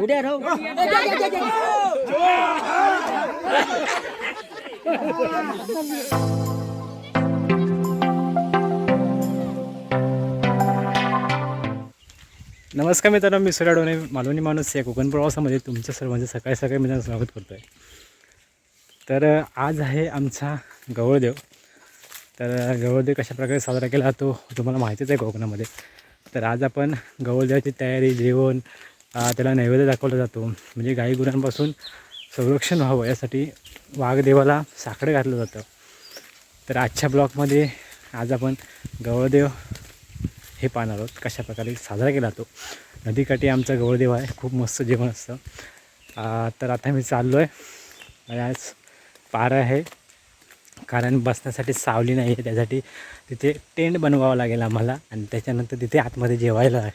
उद्या राहू नमस्कार मित्रांनो मी सुरा डोने मालवणी माणूस या कोकण प्रवासामध्ये तुमच्या सर्वांचं सकाळी सकाळी मी स्वागत करतो आहे तर आज आहे आमचा गवळदेव. तर गवळदेव कशाप्रकारे साजरा केला तो तुम्हाला माहितीच आहे कोकणामध्ये. तर आज आपण गवळद्याची तयारी जेवण त्याला नैवेद्य दाखवला जातो. म्हणजे गाई गुरांपासून संरक्षण व्हावं यासाठी वाघदेवाला साकडं घातलं जातं. तर आजच्या ब्लॉगमध्ये आज आपण गवळदेव हे पाहणार आहोत कशाप्रकारे साजरा केला जातो. नदीकाठी आमचा गवळदेव आहे खूप मस्त जेवण असतं. तर आता मी चाललो आहे आज पारा आहे कारण बसण्यासाठी सावली नाही आहे त्यासाठी तिथे टेंट बनवावं लागेल आम्हाला आणि त्याच्यानंतर तिथे आतमध्ये जेवायला आहे.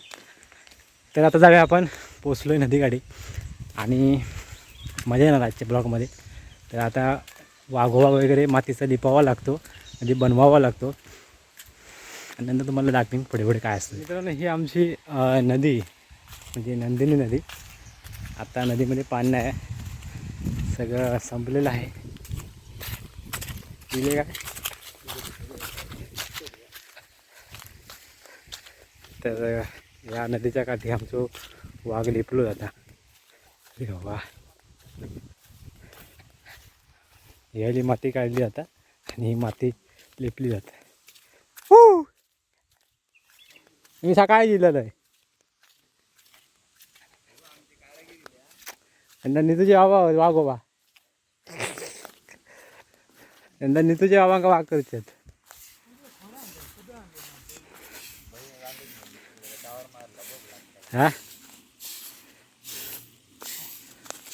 तर आता जाऊया आपण पोचलो आहे नदीकाठी आणि मजा येणार आजच्या ब्लॉगमध्ये. तर आता वाघोवा वगैरे मातीचा लिपावा लागतो म्हणजे बनवावा लागतो. आणि नंतर तुम्हाला दाखवीन पुढे पुढे काय असतं. मित्रांनो ही आमची नदी म्हणजे नंदिनी नदी. आता नदीमध्ये पाणी नाही आहे सगळं संपलेलं आहे. पिले काय तर या नदीच्या काठी आमचं वाघ लिपलो जाता अरे वा यायली माती काढली जाता आणि ही माती लिपली जाते हू! मी सकाळी दिलेलं आहे आणि तुझी बाबा वागोबा यंदा नितूच्या बाबांका वाघ करतात. हा?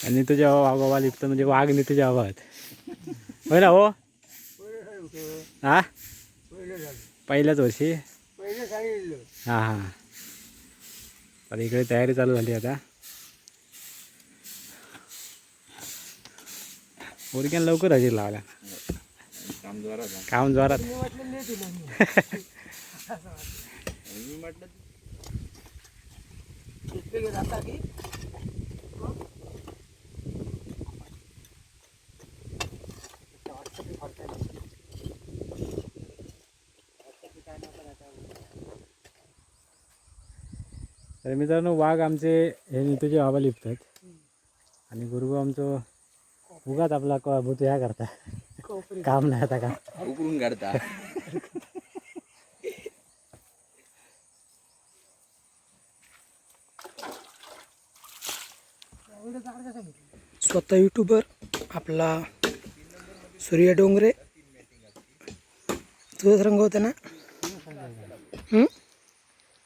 आणि तुझ्या बाबा लिपतं म्हणजे वाघ नितूच्या बाबा होय ना हो? हा? पहिल्याच वर्षी? हां हां. पण इकडे तयारी चालू झाली आता. उरक्यान लवकर हजेर लावला काम जोरात तर मित्रांनो वाघ आमचे हे नितूचे बाबा लिपतात आणि गुरुभाऊ आमचं उगाच आपला क- भूत ह्या करता. काम नाही आता का? उकळून काढता. स्वतः यूट्यूबर आपला सूर्य डोंगरे. तुझंच रंग होता ना? हं?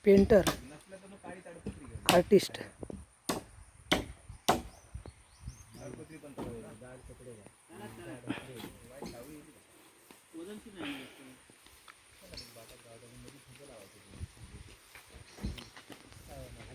पेंटर आर्टिस्ट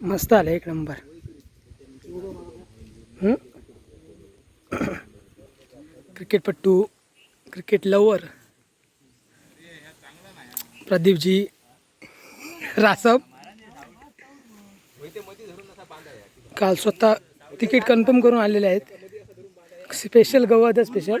मस्त आलं एक नंबर. क्रिकेटपट्टू क्रिकेट लवर प्रदीपजी रासप काल स्वतः तिकीट कन्फर्म करून आलेले आहेत. स्पेशल गवत स्पेशल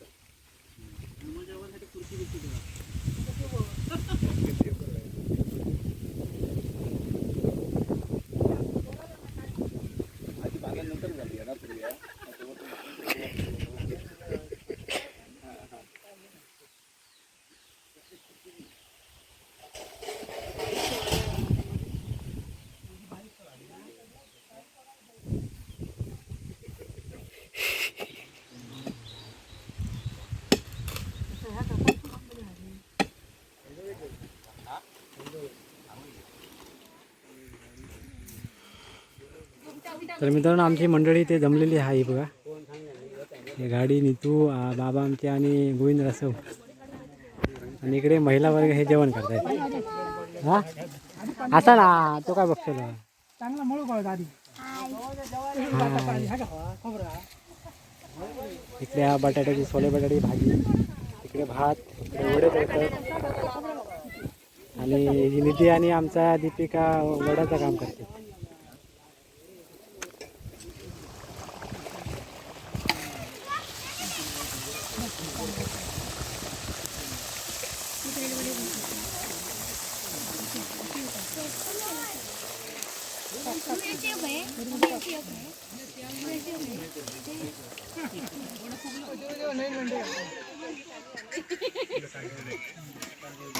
響きが。तर मित्रांनो आमची मंडळी ते जमलेली आहे बघा. ही गाडी नितू आ, बाबा आमचे आणि गोविंद रसव. आणि इकडे महिला वर्ग हे जेवण करतायत. हा? असा ना तो काय बघतो? चांगला मळू कळत आधी इकडे हा बटाट्याची सोले बटाट्याची भाजी इकडे भात इकडे वडे करतात आणि निधी आणि आमचा दीपिका वड्याचं काम करते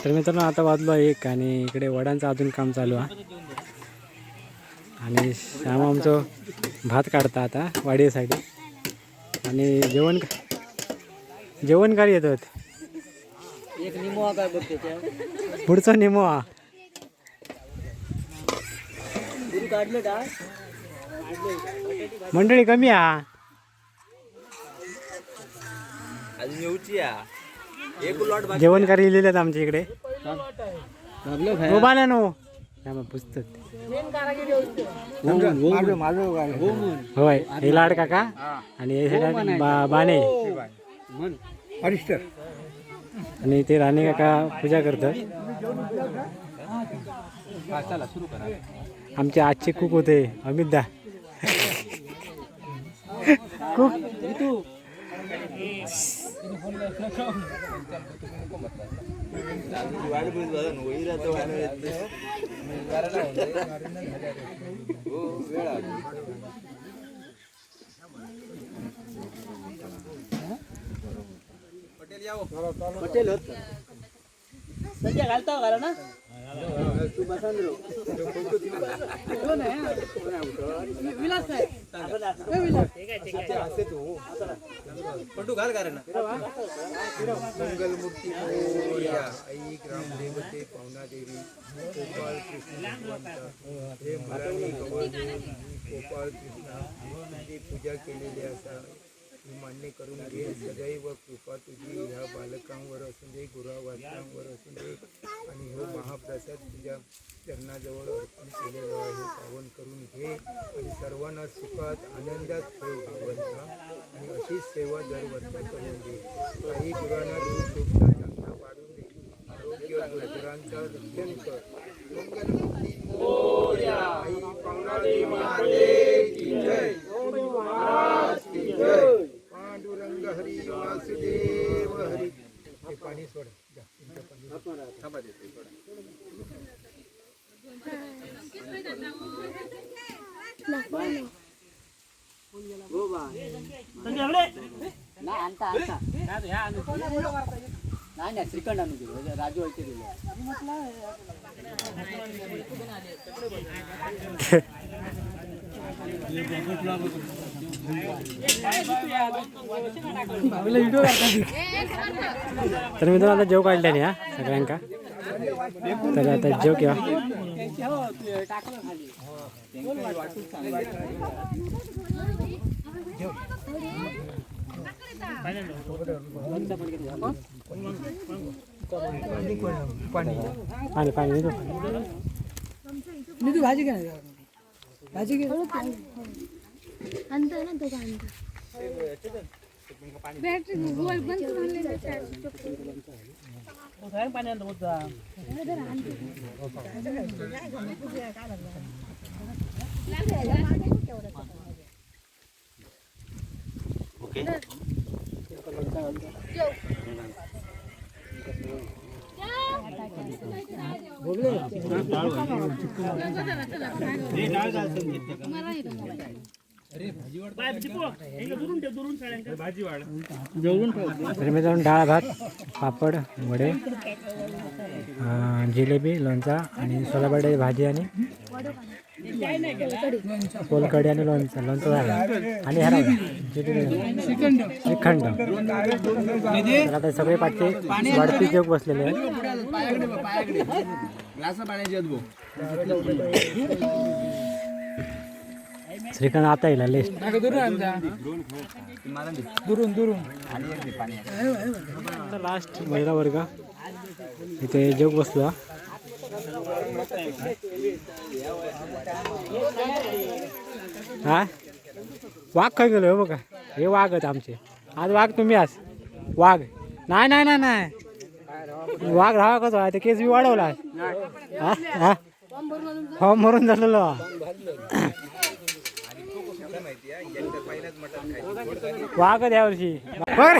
तर मित्रांनो आता वाजलो एक आणि इकडे वडांचं अजून काम चालू आहे. आणि श्याम आमचं भात काढता आता वाडीसाठी. आणि जेवण जेवण काय येतात एक निमो काय पुढचा निमो हा गुरु काढले का? मंडळी कमी हा अजून येऊची या एक लॉट जेवण करी लिहिलेत आहेत आमच्या इकडे. मोबाईल नो पुस्तक. माझं माझं हो म्हण होय हे लाड काका आणि हे सगळ्यात बा बाणे हरिष्टर आणि ते राणे काका पूजा करतात. हा चला सुरू करा. आमचे आजचे कुक होते. अमित दा पटेल होत संजय घालता घाला ना तू विलास पंटू घाल कारण मंगलमूर्ती आई ग्रामदेवते पावनादेवी गोपाळ कृष्ण हे मराठी गोपाळ कृष्णा पूजा केलेली असा तू मान्य करून घे. सदैव कृपा तुझी ह्या बालकांवर असून दे गुरावाचकांवर असून दे. आणि हो महाप्रसाद तुझ्या चरणाजवळ अर्पण केलेलं आहे. पावन करून घे. आणि सर्वांना सुखात आनंदात ठेव भगवंता. आणि अशीच सेवा दरवर्षी करून दे. काही गुरांना दूध दुभता चांगला वाढून दे. आरोग्य गुरांचा रक्षण कर. आई पावनाळी जय महाराज की जय पांडुरंग हरी वासुदेव हरी. हे पाणी सोड. बा नाही आणता आणता नाही नाही श्रीखंड आणून दिलो. राजू ऐके दिलो. तर मी आता जेव काढल्याने हा सगळ्यांका. तर आता जेव किंवा. पाणी पाणी भाजी घेणार 나중에 अंदर ना दगा अंदर बैटरी मोबाइल बंद कर लेना चाहिए उधर पानी अंदर उधर अंदर ओके डाळ भात पापड वडे जिलेबी लोणचा आणि सोलाबड्याची भाजी आणि कोलकडी आणि लोणचं लोणचं झालं. आणि श्रीखंड. तर आता सगळे पाचशे वाढती जग बसलेले आहेत. श्रीखंड आता येईल लिस्ट दुरून दुरून लास्ट महिला वर्ग. इथे जग बसला. हा? वाघ काय गेलो हो बघा. हे वाघ आहेत आमचे. आज वाघ तुम्ही आज. वाघ. नाही नाही नाही नाही. वाघ राहा कसं? ते केस बी वाढवला हा? फॉर्म भरून झालेलो. वाघ यावर्षी. बरं.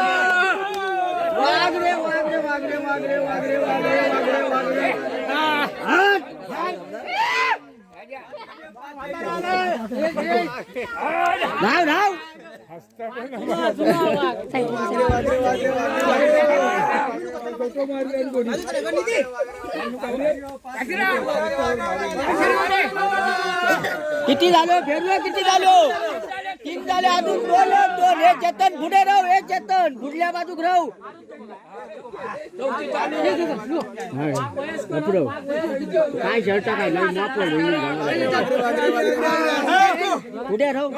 धाव धाव किती झालो? फेरलो किती झालो? तीन झाले अजून दोन दोन हे चेतन पुढे राहू हे चेतन पुढल्या बाजूक राहू काय शर्ट काय नाही पुढे राहू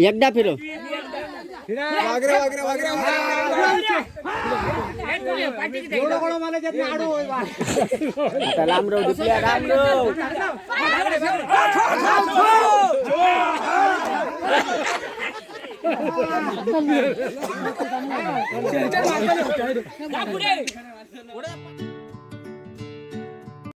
एकदा फिरव राम्रो डुप्लिया राम्रो पुढे